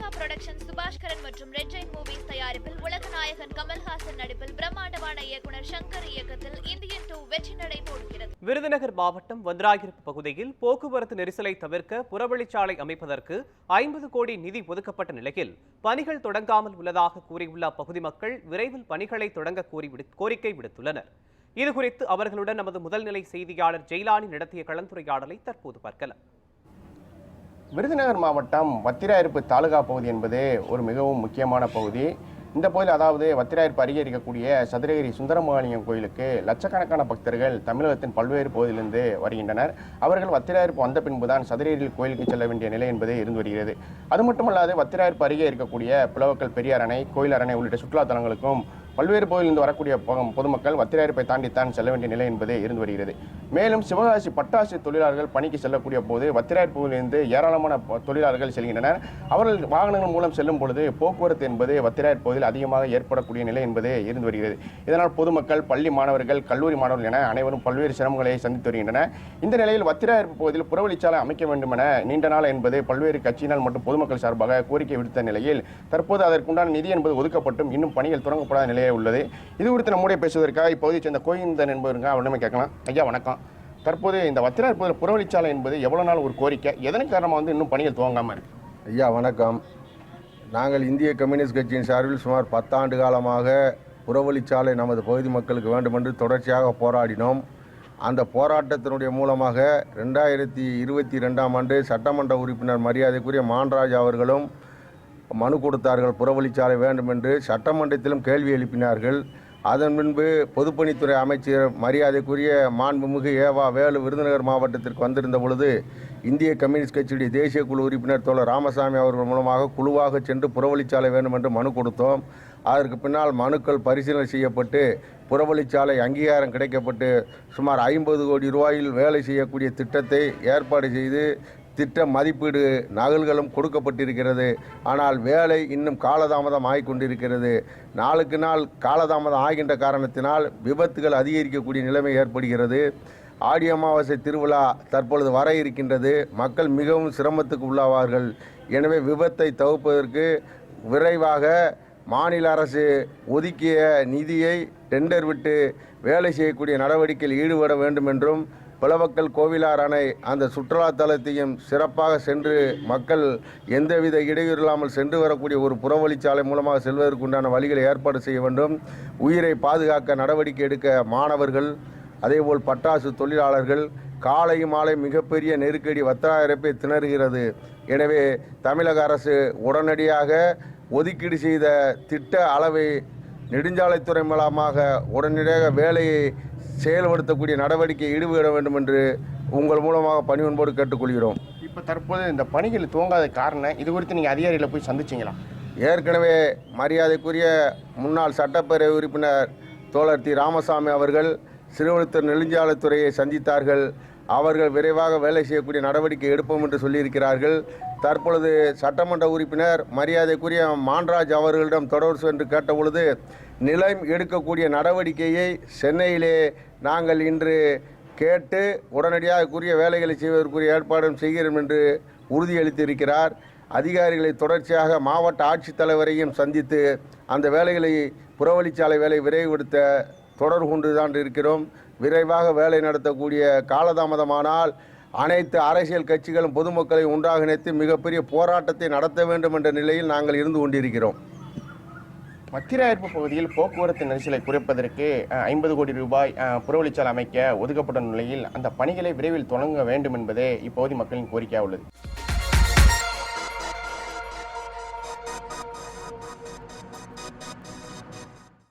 Lyca production Subaskaran மற்றும் red Jain movies தயாரிப்பில் உலக நாயகன் கமல்ஹாசன் நடிப்பில் பிரம்மாண்டமான இயக்குனர் சங்கர் இயக்கத்தில் இந்தியன் டூ வெற்றி நடை போடுகிறது. விருதுநகர் மாவட்டம் வந்திராயிருப்பு பகுதியில் போக்குவரத்து நெரிசலை தவிர்க்க புறவழிச்சாலை அமைப்பதற்கு ஐம்பது கோடி நிதி ஒதுக்கப்பட்ட நிலையில் பணிகள் தொடங்காமல் உள்ளதாக கூறியுள்ள அப்பகுதி மக்கள் விரைவில் பணிகளை தொடங்க கோரி கோரிக்கை விடுத்துள்ளனர். இதுகுறித்து அவர்களுடன் நமது முதல்நிலை செய்தியாளர் ஜெயிலானி நடத்திய கலந்துரையாடலை தற்போது பார்க்கலாம். விருதுநகர் மாவட்டம் வத்திராயிருப்பு தாலுகா பகுதி என்பது ஒரு மிகவும் முக்கியமான பகுதி. இந்த பகுதியில் அதாவது வத்திராயிருப்பு அருகே இருக்கக்கூடிய சதுரகிரி சுந்தரமாலியம் கோயிலுக்கு லட்சக்கணக்கான பக்தர்கள் தமிழகத்தின் பல்வேறு பகுதியிலிருந்து வருகின்றனர். அவர்கள் வத்திராயிருப்பு வந்த பின்புதான் சதுரகிரி கோயிலுக்கு செல்ல வேண்டிய நிலை என்பது இருந்து வருகிறது. அது மட்டுமல்லாது வத்திராயிருப்பு அருகே இருக்கக்கூடிய புலவக்கல் பெரியார் அணை கோயில் அரணை உள்ளிட்ட சுற்றுலா தலங்களுக்கும் பல்வேறு பகுதியிலிருந்து வரக்கூடிய பொதுமக்கள் வத்திராயிருப்பை தாண்டித்தான் செல்ல வேண்டிய நிலை என்பது இருந்து வருகிறது. மேலும் சிவகாசி பட்டாசு தொழிலாளர்கள் பணிக்கு செல்லக்கூடிய போது வத்திராயிருப்பு பகுதியிலிருந்து ஏராளமான தொழிலாளர்கள் செல்கின்றனர். அவர்கள் வாகனங்கள் மூலம் செல்லும் பொழுது போக்குவரத்து என்பது வத்திராயிருப்பு பகுதியில் அதிகமாக ஏற்படக்கூடிய நிலை என்பது இருந்து வருகிறது. இதனால் பொதுமக்கள் பள்ளி மாணவர்கள் கல்லூரி மாணவர்கள் என அனைவரும் பல்வேறு சிரமங்களை சந்தித்து வருகின்றனர். இந்த நிலையில் வத்திராயிருப்பு பகுதியில் புறவழிச்சாலை அமைக்க வேண்டும் என நீண்ட நாள் என்பது பல்வேறு கட்சியினால் மற்றும் பொதுமக்கள் சார்பாக கோரிக்கை விடுத்த நிலையில் தற்போது அதற்குண்டான நிதி என்பது ஒதுக்கப்பட்டும். இன்னும் பணிகள் தொடங்கப்படாத நிலை நிலையே உள்ளது. இது குறித்து நம்முடைய பேசுவதற்காக இப்போதைய சேர்ந்த கோயிந்தன் என்பவருங்க அவரிடமே கேட்கலாம். ஐயா வணக்கம். தற்போது இந்த வத்திரார் புறவழிச்சாலை என்பது எவ்வளோ நாள் ஒரு கோரிக்கை? எதன் காரணமாக வந்து இன்னும் பணிகள் துவங்காமல் ஐயா வணக்கம். நாங்கள் இந்திய கம்யூனிஸ்ட் கட்சியின் சார்பில் சுமார் பத்தாண்டு காலமாக புறவழிச்சாலை நமது பகுதி மக்களுக்கு வேண்டுமென்று தொடர்ச்சியாக போராடினோம். அந்த போராட்டத்தினுடைய மூலமாக ரெண்டாயிரத்தி இருபத்தி ரெண்டாம் ஆண்டு சட்டமன்ற உறுப்பினர் மரியாதைக்குரிய மான்ராஜ் அவர்களும் மனு கொடுத்தார்கள். புறவழிச்சாலை வேண்டும் என்று சட்டமன்றத்திலும் கேள்வி எழுப்பினார்கள். அதன் பின்பு பொதுப்பணித்துறை அமைச்சர் மரியாதைக்குரிய மாண்புமிகு ஏவா வேலு விருதுநகர் மாவட்டத்திற்கு வந்திருந்த பொழுது இந்திய கம்யூனிஸ்ட் கட்சியுடைய தேசிய குழு உறுப்பினர் தோழர் ராமசாமி அவர்கள் மூலமாக குழுவாக சென்று புறவழிச்சாலை வேண்டும் என்று மனு கொடுத்தோம். அதற்கு பின்னால் மனுக்கள் பரிசீலனை செய்யப்பட்டு புறவழிச்சாலை அங்கீகாரம் கிடைக்கப்பட்டு சுமார் ஐம்பது கோடி ரூபாயில் வேலை செய்யக்கூடிய திட்டத்தை ஏற்பாடு செய்து திட்ட மதிப்பீடு நகல்களும் கொடுக்கப்பட்டிருக்கிறது. ஆனால் வேலை இன்னும் காலதாமதம் ஆகிக்கொண்டிருக்கிறது. நாளுக்கு நாள் காலதாமதம் ஆகின்ற காரணத்தினால் விபத்துகள் அதிகரிக்கக்கூடிய நிலைமை ஏற்படுகிறது. ஆடி அமாவாசை திருவிழா தற்பொழுது வர இருக்கின்றது. மக்கள் மிகவும் சிரமத்துக்கு உள்ளாவார்கள். எனவே விபத்தை தவிர்ப்பதற்கு விரைவாக மாநில அரசு ஒதுக்கிய நிதியை டெண்டர் விட்டு வேலை செய்யக்கூடிய நடவடிக்கையில் ஈடுபட வேண்டும் என்றும் பிளவக்கல் கோவிலார் அணை அந்த சுற்றுலாத்தலத்தையும் சிறப்பாக சென்று மக்கள் எந்தவித இடையூறு இல்லாமல் சென்று வரக்கூடிய ஒரு புறவழிச்சாலை மூலமாக செல்வதற்குண்டான வழிகளை ஏற்பாடு செய்ய வேண்டும். உயிரை பாதுகாக்க நடவடிக்கை எடுக்க மாணவர்கள் அதேபோல் பட்டாசு தொழிலாளர்கள் காலை மாலை மிகப்பெரிய நெருக்கடி வத்தாயிரப்பை திணறுகிறது. எனவே தமிழக அரசு உடனடியாக ஒதுக்கீடு செய்த திட்ட அளவை நெடுஞ்சாலைத்துறை மூலமாக உடனடியாக வேலையை செயல்படுத்தக்கூடிய நடவடிக்கை ஈடுபட வேண்டும் என்று உங்கள் மூலமாக பணிவன்போடு கேட்டுக்கொள்கிறோம். இப்போ தற்போது இந்த பணிகள் துவங்காத காரணம் இது குறித்து நீங்கள் அதிகாரிகளை போய் சந்திச்சிங்களா? ஏற்கனவே மரியாதைக்குரிய முன்னாள் சட்டப்பேரவை உறுப்பினர் தோழர் தி ராமசாமி அவர்கள் சிறுவழுத்தூர் நெடுஞ்சாலைத்துறையை சந்தித்தார்கள். அவர்கள் விரைவாக வேலை செய்யக்கூடிய நடவடிக்கை எடுப்போம் என்று சொல்லியிருக்கிறார்கள். தற்பொழுது சட்டமன்ற உறுப்பினர் மரியாதைக்குரிய மான்ராஜ் அவர்களிடம் தொடர்பு சென்று கேட்டபொழுது நிலம் எடுக்கக்கூடிய நடவடிக்கையை சென்னையிலே நாங்கள் இன்று கேட்டு உடனடியாக கூறிய வேலைகளை செய்வதற்குரிய ஏற்பாடும் செய்கிறோம் என்று உறுதியளித்திருக்கிறார். அதிகாரிகளை தொடர்ச்சியாக மாவட்ட ஆட்சித்தலைவரையும் சந்தித்து அந்த வேலைகளை புறவழிச்சாலை வேலை விரைவுபடுத்த தொடர்பு கொண்டுதான் இருக்கிறோம். விரைவாக வேலை நடத்தக்கூடிய காலதாமதமானால் அனைத்து அரசியல் கட்சிகளும் பொதுமக்களை ஒன்றாக இணைத்து மிகப்பெரிய போராட்டத்தை நடத்த வேண்டும் என்ற நிலையில் நாங்கள் இருந்து கொண்டிருக்கிறோம். வத்திராயிருப்பு பகுதியில் போக்குவரத்து நெரிசலை குறைப்பதற்கு ஐம்பது கோடி ரூபாய் புறவழிச்சால் அமைக்க ஒதுக்கப்பட்ட நிலையில் அந்த பணிகளை விரைவில் தொடங்க வேண்டும் என்பதே இப்பகுதி மக்களின் கோரிக்கையாக உள்ளது.